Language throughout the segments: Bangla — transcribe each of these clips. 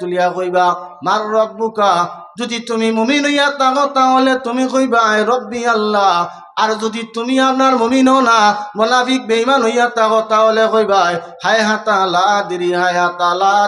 তুলিয়া মার রব্বুকা যদি তুমি মুমিন হইয়া থাকো তাহলে তুমি রব্বি আল্লাহ আর যদি তুমি আপনার না, মোনাফিক বেইমান হইয়া থাকো তাহলে হায় দিরি হায়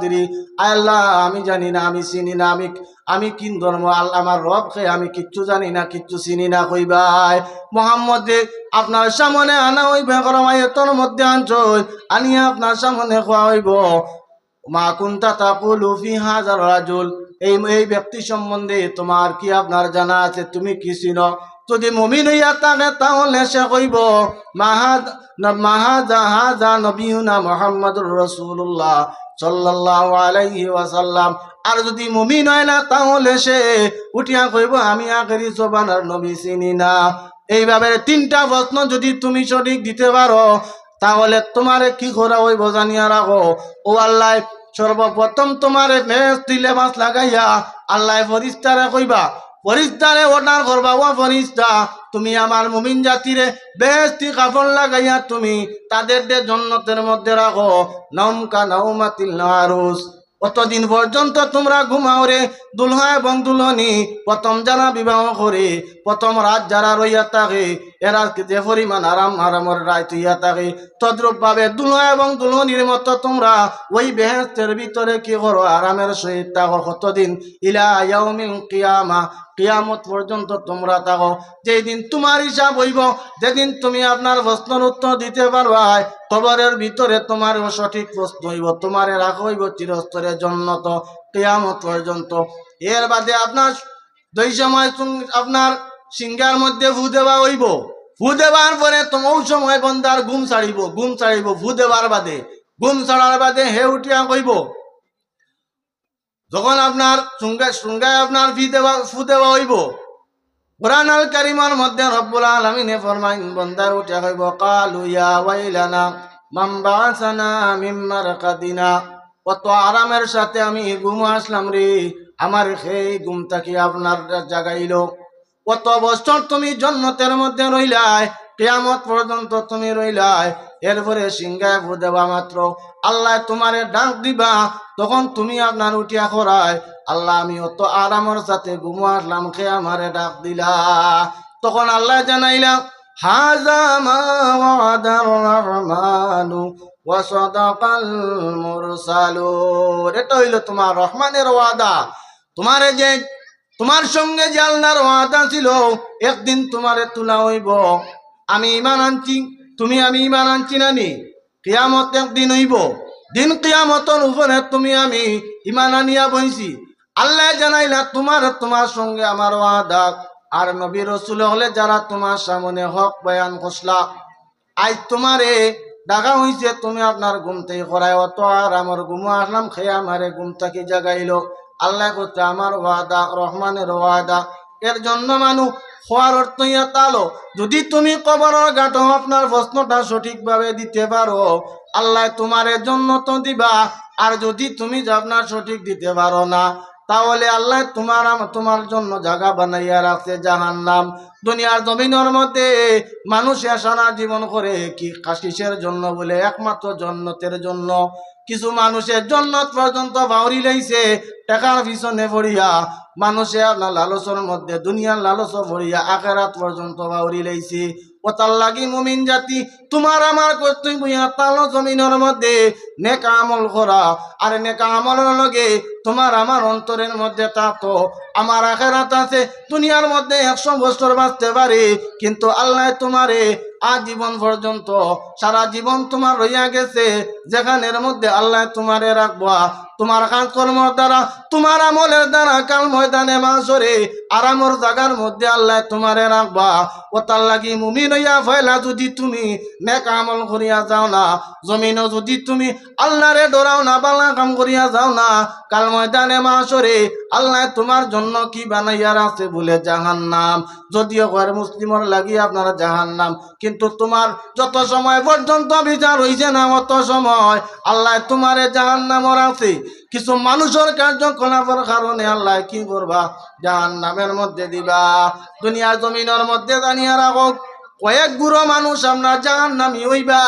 দিরি আল্লাহ, আমি জানি না, আমি চিনি না, আমি আমি কিন ধর্ম আল্লাহ আমার রব আমি কিচ্ছু জানি না, কিচ্ছু চিনি না কইবাই মোহাম্মদে, আপনার সামনে আনা হইবে গরমায়তর মধ্যে আনছই আনিয়া আপনার সামনে খোয়া হইব মা কুন্তা তাকুলু ফি হাজার রাজুল। এই এই ব্যক্তি সম্বন্ধে তোমার কি আপনার জানা আছে? তুমি কি যদি মমিন হইয়া থাকে তাহলে সে কইব, মাহাদ মাহাজা হাজা নবীনা মোহাম্মদুর রসুল্লাহ আলাইহি ওয়াসাল্লাম। আর যদি মুমিন হয় না, তাহলে সে উঠিয়া কইব, আমি আখেরি জবানার নবী চিনি না। এইভাবে তিনটা প্রশ্ন যদি তুমি সঠিক দিতে পারো তাহলে তোমারে কি করা হইব জানিয়া রাখো ও আল্লাহ, সর্বপ্রথম তোমারে দিলে মাছ লাগাইয়া আল্লাহ ফরিস্তারে কইবা ফরিস্তারে অর্ডার করবা, ও ফরিস্তা তুমি আমার মুমিন জাতিরে বেস্তি কাপড় লাগাইয়া তুমি তাদের দে জন্নতের মধ্যে রাখো। নমকা নৌমাতিল নারুস। অতদিন পর্যন্ত তোমরা ঘুমাও রে, দুলহা এবং দুলহনি, প্রথম যারা বিবাহ করে, প্রথম রাত যারা রইয়া থাকে এরা যে পরিমাণ আরাম আরামের রায় তুইয়া থাকে তদ্রুপ ভাবে দুলহা এবং দুলহনির মতো তোমরা ওই বেহেস্তের ভিতরে কি করো? আরামের সহিত থাকো কতদিন? ইলা কিয়ামা। কিয়ামত পর্যন্ত তোমরা থাকো। যেদিন তোমার হিসাব হইব, যেদিন তুমি আপনার প্রশ্নের উত্তর দিতে পারবা খবরের ভিতরে তোমার সঠিক প্রশ্ন হইব। তোমার রাখা হইব চিরস্তরের জন্য তো কেয়ামত পর্যন্ত। এর বাদে আপনার দুই সময় আপনার সিংহার মধ্যে ভু দেওয়া হইব। ভু দেওয়ার পরে তোমার সময় বন্দার ঘুম ছাড়িব ঘুম ছাড়িব, ভু দেওয়ার বাদে। ঘুম ছাড়ার বাদে হে উঠিয়া কইব যখন আপনার সুঙ্গায় সুঙ্গায় আপনার ফি দেওয়া ফু দেওয়া হইব কোরআন কারিমার মধ্যে রব্বুল আলামিনে ফরমাইন বন্দার উঠে কইব কালু ওয়াইলানা, মান বাসানা মিন মারকাদিনা, কত আরামের সাথে আমি ঘুম আসলাম রে, আমার সেই ঘুমটা কি আপনার জাগাইলো? কত বছর তুমি জন্মতের মধ্যে রইলাই? কেয়ামত পর্যন্ত তুমি রইলাই। এরপরে সিংহায় ভু মাত্র। আল্লাহ তোমারে ডাক দিবা, তখন তুমি আপনার উঠিয়া করায় আল্লাহ আমি অত আরামের সাথে ঘুমো খে আমারে ডাক দিলা। তখন আল্লাহ জানাইলাম হাজা মা ওয়াদার রহমানু ওয়া সাদাকাল মুরসালুন। এটা হইল তোমার রহমানের ওয়াদা। তোমারে যে তোমার সঙ্গে যে ওয়াদা ছিল, একদিন তোমারে তোলা হইব। আমি ইমান আনছি, তুমি আমি ইমান আনছি নানি কিয়ামত একদিন হইব। দিন কিয়ামতর উপরে তুমি আমি ইমান আনিয়া বইছি। আল্লাহ জানাইলা, তোমার তোমার সঙ্গে আমার ওয়াদা। আর নবী রসুল হলে যারা তোমার সামনে হক বয়ান কসলা আজ তোমারে ডাকা হইছে, তুমি আপনার ঘুম থেকে করায় অত আর আমার ঘুমো আসলাম, খেয়ে আমারে ঘুম থেকে জাগাইলো। আল্লাহ করতে আমার ওয়াদা, রহমানের ওয়াদা, এর জন্য মানুষ হওয়ার অর্থ ইয়া তালো যদি তুমি কবরের গাঁটো আপনার প্রশ্নটা সঠিকভাবে দিতে পারো, আল্লাহ তোমার জন্য তো দিবা, আর যদি তুমি আপনার সঠিক দিতে পারো না তাহলে আল্লাহ তোমার তোমার জন্য জায়গা বানাইয়া রাখছে জাহান নাম দুনিয়ার জমিনের মধ্যে মানুষ সারা জীবন করে কি কাশিসের জন্য বলে? একমাত্র জন্নতের জন্য। কিছু মানুষের জন্নত পর্যন্ত বাউরি লাইছে টাকার পিছনে পড়িয়া মানুষে আপনার লালসর মধ্যে, দুনিয়ার লালস পড়িয়া আখেরাত পর্যন্ত বাউরি লাইছে ওতার লাগি মুমিন জাতি, তোমার আমার কর্তব্য তালো জমিনের মধ্যে নেকা আমল করা। আর নেকা আমলের লগে তোমার আমার অন্তরের মধ্যে তা তো, আমার আখেরাত আছে, দুনিয়ার মধ্যে একশো বছর বাঁচতে পারে। কিন্তু আল্লাহ তোমারে আজীবন পর্যন্ত, সারা জীবন তোমার রইয়া গেছে, যেখানের মধ্যে আল্লাহ তোমারে রাখবা। তোমার কাজকর্ম দ্বারা, তোমার আমলের দ্বারা কাল ময়দানে মাসরে আরামর জাগার মধ্যে আল্লাহ তোমারে রাখবা। ও তার লাগি মুমিন হইয়া ফয়লা যদি তুমি নেক আমল করিয়া যাও না, জমিনও যদি তুমি আল্লাহরে ডরাও না, বালা কাম করিয়া যাও না, কাল ময়দানে মাসরে, আল্লাহ তোমার জন্য কি বানাইয়া আছে বলে জাহান নাম যদিও ঘর মুসলিমর লাগি আপনার জাহান নাম কিন্তু তোমার যত সময় পর্যন্ত বিচার হইছে না, অত সময় আল্লাহ তোমারে জাহান নামর আছে। কিছু মানুষের কার্যকলাপের কারণে আল্লাহ কি করবা? জাহান নামের মধ্যে দিবা। দুনিয়ার জমিনের মধ্যে জানিয়ে রাখো। কয়েক গুরো মানুষ আমরা জাহান নামি হইবা।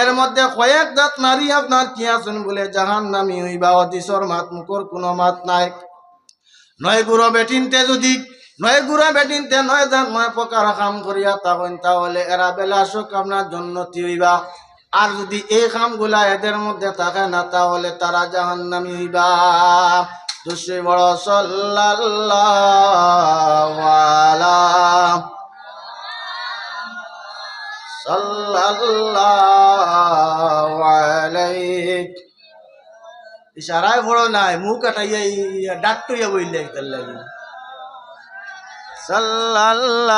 এর মধ্যে কয়েক জাত নারী আপনার কি আছেন বলে জাহান নামি হইবা অদিসর মাত, মুখর কোনো মাত নাই। নয় গুড়ো বেটিনতে যদি, নয় গুড়া বেটিনতে নয় জাত নয় প্রকার কাম করিয়া তখন তাহলে এরা বেলা সুখ আপনার জন্নতি হইবা। আর যদি এই কামগুলা এদের মধ্যে থাকে না, তাহলে তারা জাহান নামি হইবা। দুশ্রী বড় সাল্লাল্লাহু সাল্লাল্লাহু আলাইহি। ইশারায় বড় নাই, মুখ কাটাইয়া ডাক্তারিয়া বইলে একদম লাগে। সাল্লাল্লাহু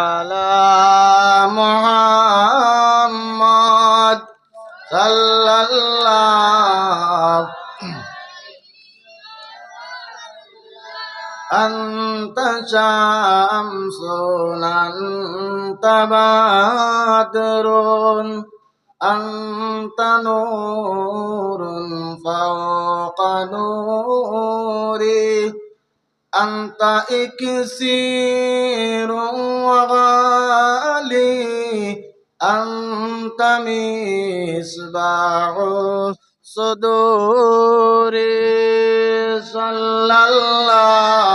আলা মুহাম্মদ সাল্লাল্লাহু أنت شمس أنت بدر أنت نور فوق نوري أنت إكسير وغالي أنت مصباح صدور صلى الله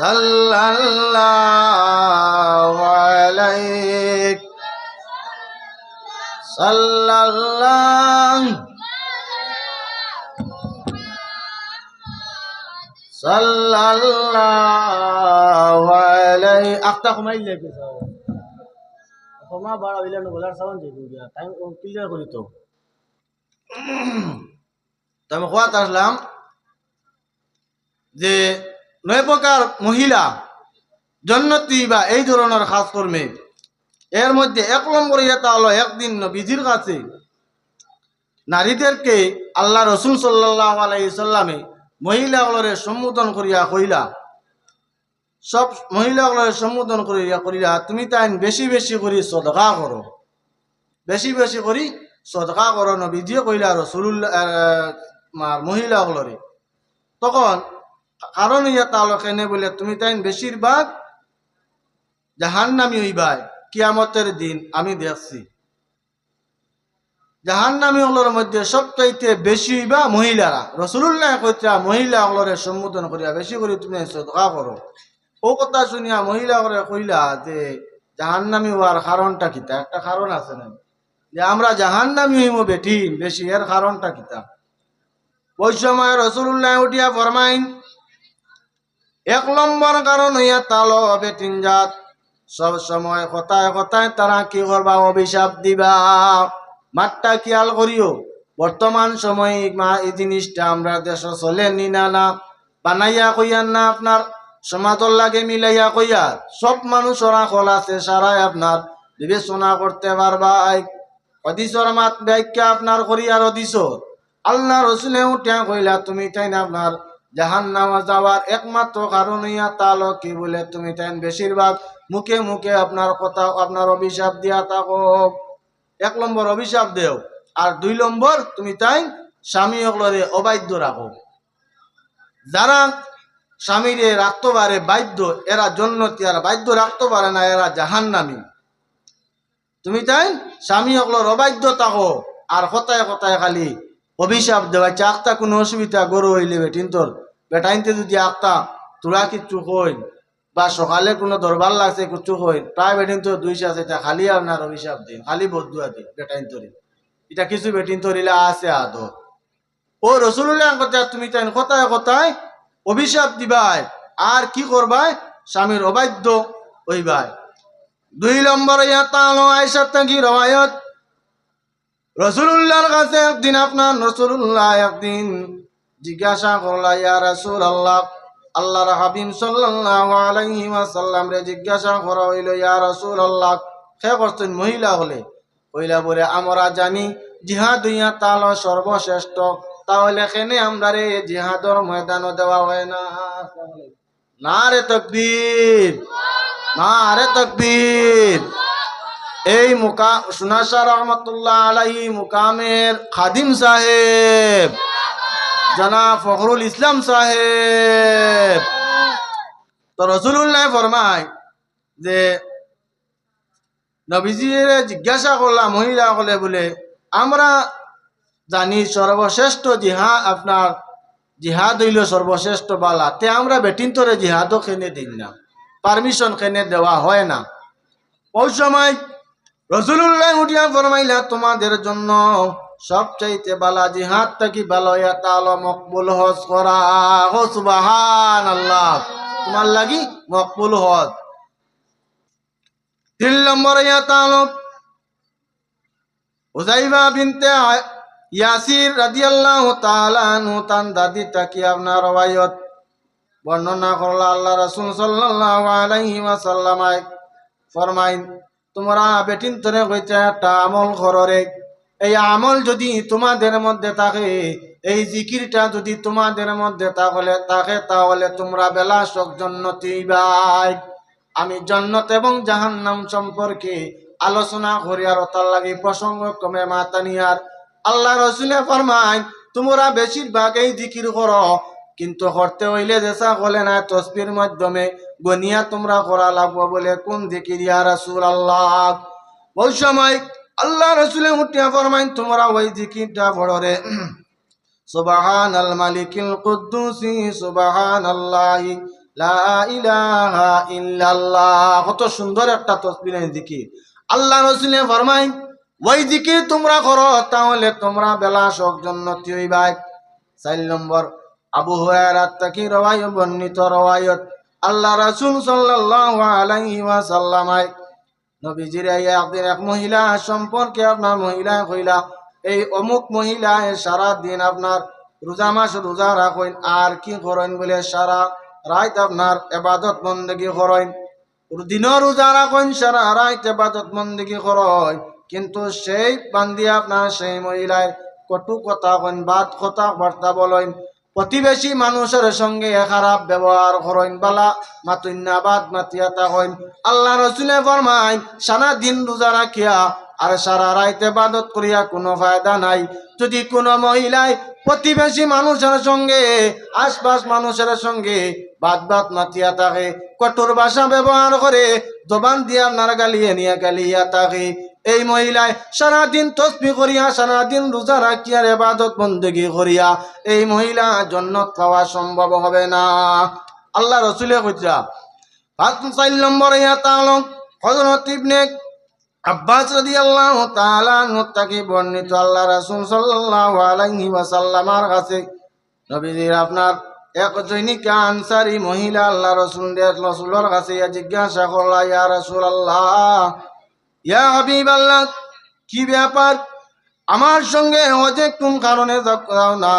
صلى الله عليك صلى الله صلى الله عليه আখটা কমাই লাগে কমা বাড়া হইলে বলার সাউন্ড দিয়ে দিয়া টাইম ক্লিয়ার করি তো তো আমি কোয়াত আসলাম যে নয় প্রকার মহিলা জন্নতি বা এই ধরনের কাজ কর্মে এর মধ্যে এক নম্বর ইয়েটা হলো একদিন নবীজির কাছে নারীদেরকে আল্লাহ রসুল সাল্লাহ আলাইসাল্লামে মহিলাগুলোরে সম্বোধন করিয়া কইলা সব মহিলাগুলোরে সম্বোধন করিয়া করিয়া তুমি তাই বেশি বেশি করি সদকা করো। বেশি বেশি করি সদকা করো নবীজিয়ে কইলা রসুল্লাহ মহিলাগুলোরে। তখন কারণ ইয়া তাহলে কেনে বলে, তুমি তাই বেশিরভাগ জাহান নামি হইবাই। কিয়ামতের দিন আমি দেখছি। জাহান নামি হলোর মধ্যে সবচাইতে বেশি হইবা মহিলারা। রসুল্লাহ কইতা মহিলা হলরে সম্বোধন করিয়া বেশি করে তুমি সদকা করো। ও কথা শুনিয়া মহিলা করে কইলা যে জাহান নামি হওয়ার কারণটা কিতা একটা কারণ আছে না। যে আমরা জাহান নামি হইব বেঠি বেশি এর কারণটা কিতা ওই সময় রসুল্লাহ উঠিয়া ফরমাইন এক নম্বর কারণ হইয়া তালো বেটিন জাত। সব সময় কথায় কথায় তারা কি করবা, অভিশাপ দিবা। মাঠটা খেয়াল করিও, বর্তমান সময়ে এই জিনিসটা আমরা দেশ চলে নি, না। বানাইয়া কইয়ান না আপনার, সমাজর লাগে মিলাইয়া কইয়া সব মানুষ ওরা কল আছে, সারাই আপনার বিবেচনা করতে পারবা অদিসর মাত ব্যাখ্যা আপনার করিয়ার অদিসর আল্লাহ রসুলে উঠিয়া কইলা, তুমি তাই না আপনার জাহান নামা যাওয়ার একমাত্র কারণ হইয়া তালো কি বলে? তুমি তাই বেশিরভাগ মুখে মুখে আপনার কথা, আপনার অভিশাপ দিয়া থাকো। এক নম্বর অভিশাপ দেও। আর দুই নম্বর, তুমি তাই স্বামী অগলরে অবাধ্য রাখো। যারা স্বামীরে রাখতে পারে বাধ্য, এরা জন্নতি, আর বাধ্য রাখতে পারে না, এরা জাহান নামি তুমি তাই স্বামী অগলর অবাধ্য থাকো। আর কথায় কথায় খালি অভিশাপ দেওয়াইছে আখতা কোনো অসুবিধা গরু হইলে বেটিন তোর। বেটাইনতে যদি আখতা তোরা কিচ্ছু কই বা সকালে কোনো দরবার লাগছে কিছু কই প্রায় বেটিন তো দুইশা আছে তা খালি আপনার অভিশাপ দিন, খালি বদুয়া দিন, বেটাইন তরি এটা কিছু বেটিন তরিলে আছে আদ ও রসুল্লাহ কথা তুমি তাই কথায় কথায় অভিশাপ দিবাই আর কি করবাই স্বামীর অবাধ্য হইবাই। দুই নম্বর ইয়া তালো আয়সা থাকি রবায়ত রসুল্লাহর কাছে একদিন আপনার রসুল্লাহ একদিন জিজ্ঞাসা করলা, ইয়া রসুল আল্লাহ আল্লাহর হাবিব সাল্লাল্লাহু আলাইহি ওয়াসাল্লাম রে জিজ্ঞাসা করা হইল, ইয়া রসুল আল্লাহ হে করছেন মহিলা হলে। কইলা বলে, আমরা জানি জিহাদ ইয়া তাল সর্বশ্রেষ্ঠ। তাহলে কেনে আমরা রে জিহাদর ময়দানও দেওয়া হয় না? না রে তকবীর, না রে তকবীর। এই মুকা সুনাশা রহমতুল্লাহ আলাহি মুকামের খাদিম সাহেব জনা ফখরুল ইসলাম সাহেব। তো রসুল্লাহ ফরমায় যে, নবীজির জিজ্ঞাসা করলাম, মহিলা হলে বলে, আমরা জানি সর্বশ্রেষ্ঠ জিহা আপনার জিহাদ হইল সর্বশ্রেষ্ঠ বালা। তে আমরা বেটিন তোরে জিহাদও খেনে দিন না, পারমিশন খেনে দেওয়া হয় না। ওই সময় রসুল্লাহ উঠিয়া ফরমাইলা, তোমাদের জন্য সবচাইতে বালা জিহাদ থাকি ভালো মকবুল হজ করা। হো সুবাহান আল্লাহ তোমার লাগি মকবুল হজ। তিন নম্বর ইয়া তালক উজাইবা বিনতে ইয়াসির রাদিয়াল্লাহু তাআলা আনহু তান দাদি তাকি আপনার রওয়ায়ত। বর্ণনা করলা আল্লাহ রাসূল সাল্লাল্লাহু আলাইহি ওয়াসাল্লাম ফরমাইন, তোমরা বেটিন তরে কইতে একটা আমল কররে এই আমল যদি তোমাদের মধ্যে থাকে, এই জিকিরটা যদি তোমাদের মধ্যে তাহলে থাকে, তাহলে তোমরা বেলাসক জন্নতি বাই আমি জন্নত এবং জাহান্নাম সম্পর্কে আলোচনা করি আর তার লাগে প্রসঙ্গ কমে মাতানিয়ার আল্লাহ রসুলে ফরমাই তোমরা বেশিরভাগ এই জিকির করো, কিন্তু করতে হইলে যেসা বলে না, তসবির মাধ্যমে গনিয়া তোমরা করা লাগবো বলে কোন জিকির ইয়া রাসূল আল্লাহ ওই সময় আল্লাহ রসুলে উঠিয়া ফরমাইন, তোমরা ওই জিকিরটা পড়ো রে। সুবাহান আল মালিকিল কুদ্দুসি সুবাহান আল্লাহ কত সুন্দর একটা তসবির জিকির। আল্লাহ রসুলে ফরমাইন, ওই জিকির তোমরা করো, তাহলে তোমরা বেলা শোক জন্নতি হইবাই। চার নম্বর, আবু হুরায়রাত তাকি রওয়ায় বর্ণিত রওয়ায়ত। আল্লাহ রাসূল সাল্লাল্লাহু আলাইহি ওয়াসাল্লামায় নবীজির একদিন এক মহিলা সম্পর্কে আপনার মহিলা কইলা এই অমুক মহিলা সারা দিন আপনার রোজা মাস রোজা রাখেন, আর কি করেন বলে সারা রাত আপনার এবাদত বন্দেগি করেন। দিনও রোজা রাখেন, সারা রাত এবাদত বন্দেগি করেন। কিন্তু সেই বান্দি আপনার সেই মহিলায় কটু কথা কইন বাদ কথা বার্তা বলেন। প্রতিবেশী মানুষের সঙ্গে খারাপ ব্যবহার করেন বালা, মাতুন্না বাদ মাতিয়া তাকইন আল্লাহ রসুলে ফরমাই সারা দিন রোজা রাখিয়া আর সারা রাইতে বাদত করিয়া কোনো ফায়দা নাই। যদি কোনো মহিলায় প্রতিবেশী মানুষের সঙ্গে, আশপাশ মানুষের সঙ্গে বাদ বাদ মাতিয়া থাকে, কঠোর ভাষা ব্যবহার করে জবান দিয়া আপনার গালিয়ে নিয়ে গালিয়া থাকে এই মহিলায় সারাদিন তসবি করিয়া, সারাদিন রোজা রাখিয়া এবাদত বন্দেগি করিয়া এই মহিলা জন্নত পাওয়া সম্ভব হবে না। আল্লাহ রসুলে কইরা, পাঁচ চার নম্বর ইয়া তালক হজরত ইবনে আব্বাস রাদিয়াল্লাহু তাআলা মুত্তাকি বর্ণিত আল্লাহ রাসূল সাল্লাল্লাহু আলাইহি ওয়াসাল্লামার কাছে, নবীজির আপনার এক জৈনিকা আনসারি মহিলা আল্লাহ রসুল রসুলের কাছে জিজ্ঞাসা করলা, ইয়া রাসূলুল্লাহ ইয়া হাবিব আল্লাহ কি ব্যাপার? আমার সঙ্গে হজে কোন কারণে যাও না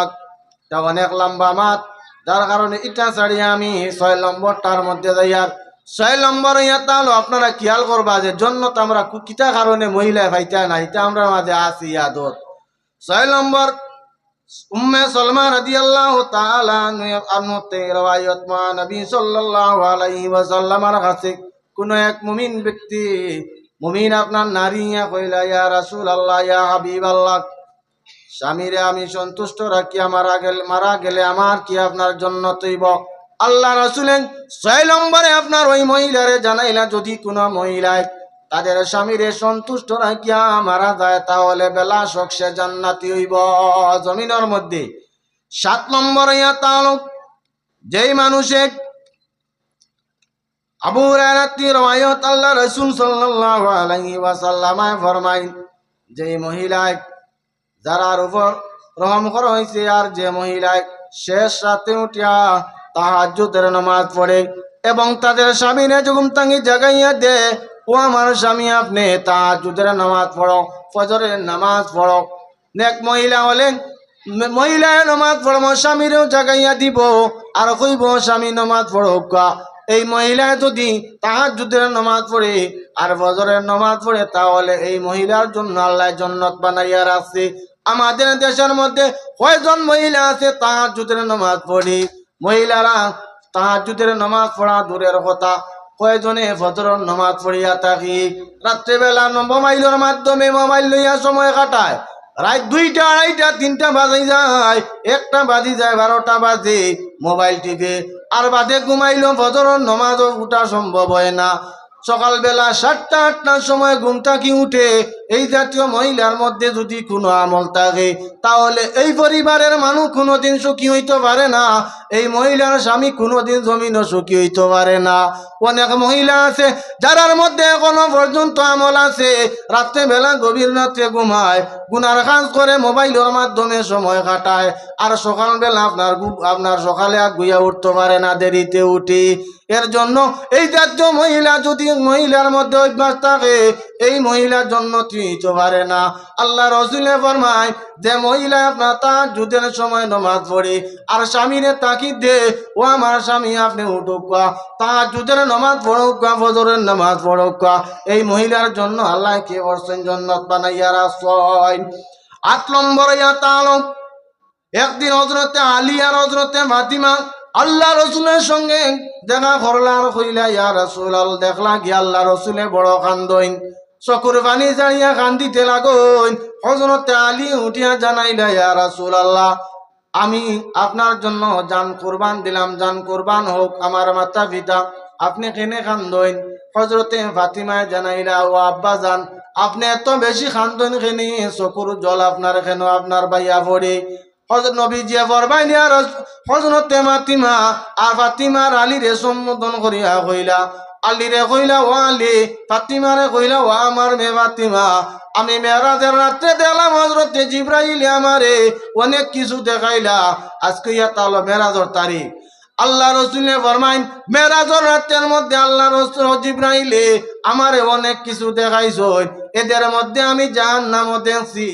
অনেক লম্বা মাত। যার কারণে ইটা ছাড়ি আমি ছয় নম্বরটার মধ্যে যাই। আর ছয় নম্বর ইয়া তাহলে আপনারা খেয়াল করবা যে জন্য তো আমরা কিতা কারণে মহিলা ভাইতা না, এটা আমরা মাঝে আছি ইয়াদত ছয় নম্বর, উম্মে সলমা রাদিয়াল্লাহু রওয়ায়াত মা নবী কাছে কোন এক মুমিন ব্যক্তি মুমিন আপনার নারী ইয়া কইলা, ইয়া রাসূলুল্লাহ, ইয়া হাবিবাল্লাহ, স্বামীরে আমি সন্তুষ্ট রাখি মারা গেলে মারা গেলে আমার কি আপনার জন্য তৈব? আল্লাহ রসুলেন ছয় নম্বরে আপনার ওই মহিলারে জানাইলা, যদি কোনো মহিলায় তাদের স্বামীরে সন্তুষ্ট রাখিয়া মারা যায়, তাহলে বেলা শোক সে জান্নাতি হইব। জমিনের মধ্যে সাত নম্বর ইয়া তালুক যেই মানুষে আবু রসুল যেই মহিলায় উপর রহম আর যে মহিলায় শেষ উঠিয়া নামাজ পড়ে এবং তাদের স্বামীরে যখন তাঙ্গি জাগাইয়া দে ও আমার স্বামী, আপনি তাহাজ্জুদের নামাজ পড়ো, ফজরের নামাজ পড়ো। নেক মহিলা হলেন মহিলায় নামাজ পড়ব স্বামীরেও জাগাইয়া দিব, আর কইব, স্বামী, নামাজ পড়ো এই মহিলা যদি তাহাজ্জুদের নামাজ পড়ে আর ফজরের নামাজ পড়ে, তাহলে এই মহিলার জন্য আল্লাহ জন্নত বানাইয়া রাখছে। আমাদের দেশের মধ্যে কয়জন মহিলা আছে তাহাজ্জুদের নামাজ পড়ি? মহিলারা তাহাজ্জুদের নামাজ পড়া দূরের কথা, কয়জনে ফজরের নামাজ পড়িয়া থাকি? রাত্রেবেলা মোবাইলের মাধ্যমে মোবাইল লইয়া সময় কাটায়। রাত দুইটা, আড়াইটা, তিনটা বাজে যায়, একটা বাজি যায় বারোটা বাজে মোবাইল টিপে। আর বাদে ঘুমাইল ফজরের নমাজও উঠা সম্ভব হয় না। সকালবেলা সাতটা, আটটার সময় ঘুম থাকি উঠে? এই জাতীয় মহিলার মধ্যে যদি কোনো আমল থাকে, তাহলে এই পরিবারের মানুষ কোনোদিন সুখী হইতে পারে না। এই মহিলার স্বামী কোনোদিন জমিনও সুখী হইতে পারে না। অনেক মহিলা আছে, যারার মধ্যে এখনও পর্যন্ত আমল আছে। রাত্রে বেলা গভীর রাত্রে ঘুমায়, গুনার কাজ করে মোবাইলের মাধ্যমে সময় কাটায়। আর সকালবেলা আপনার আপনার সকালে আর গুইয়া উঠতে পারে না, দেরিতে উঠি। এর জন্য এই জাতীয় মহিলা যদি মহিলার মধ্যে অভ্যাস থাকে, এই মহিলার জন্য হইতে পারে না। আল্লাহ রসুলে ফরমায়, যে মহিলা আপনার তার যুদ্ধের সময় নমাজ পড়ে, আর স্বামীরে তাকিদ দে, ও আমার স্বামী আপনি উঠুক তার যুদ্ধের নমাজ পড়ুক ফজরের নামাজ পড়ুক এই মহিলার জন্য আল্লাহ কে বলছেন জন্নত বানাইয়া রাসয় আট নম্বর ইয়া তালক একদিন হজরতে আলী আর হজরতে ফাতিমা আল্লাহ রসুলের সঙ্গে দেখা করলার কইলা ইয়া রসুল আল দেখলা গিয়া আল্লাহ রসুলে বড় কান্দইন। চকুর পানি জানিয়া কান্দিতে লাগইন। হজরতে আলী উঠিয়া জানাইলা, ইয়া রসুল আল্লাহ আমি আপনার জন্য জান কোরবান দিলাম, জান কোরবান হোক, আমার মাতা পিতা, আপনি কেনে খান্দইন হজরতে ফাতিমায় জানাইলা, ও আব্বা জান, আপনি এত বেশি খান্দইন খেনি চকুর জল আপনার কেন? আপনার বাইয়া পড়ে। হজরত নবী জিয়া ফরমাই নিয়া হজরতে মাতিমা আর ফাতিমার সম্বোধন করিয়া কইলা আলীরে কইলা ও আলী, ফাতিমারে কইলা ও আমার মে ফাতিমা, আমি মেয়েরাজের রাত্রে দেখলাম হজরতে জিব্রাইল আমারে অনেক কিছু দেখাইলা, আজকে ইয়া তাহলে মেরাজর তারিখ। আল্লাহ রসুলে ফরমাইন মধ্যে আল্লাহ রসুল জিব্রাইলে আমারে অনেক কিছু দেখাইছ এদের মধ্যে আমি জাহান নামও দেখছি।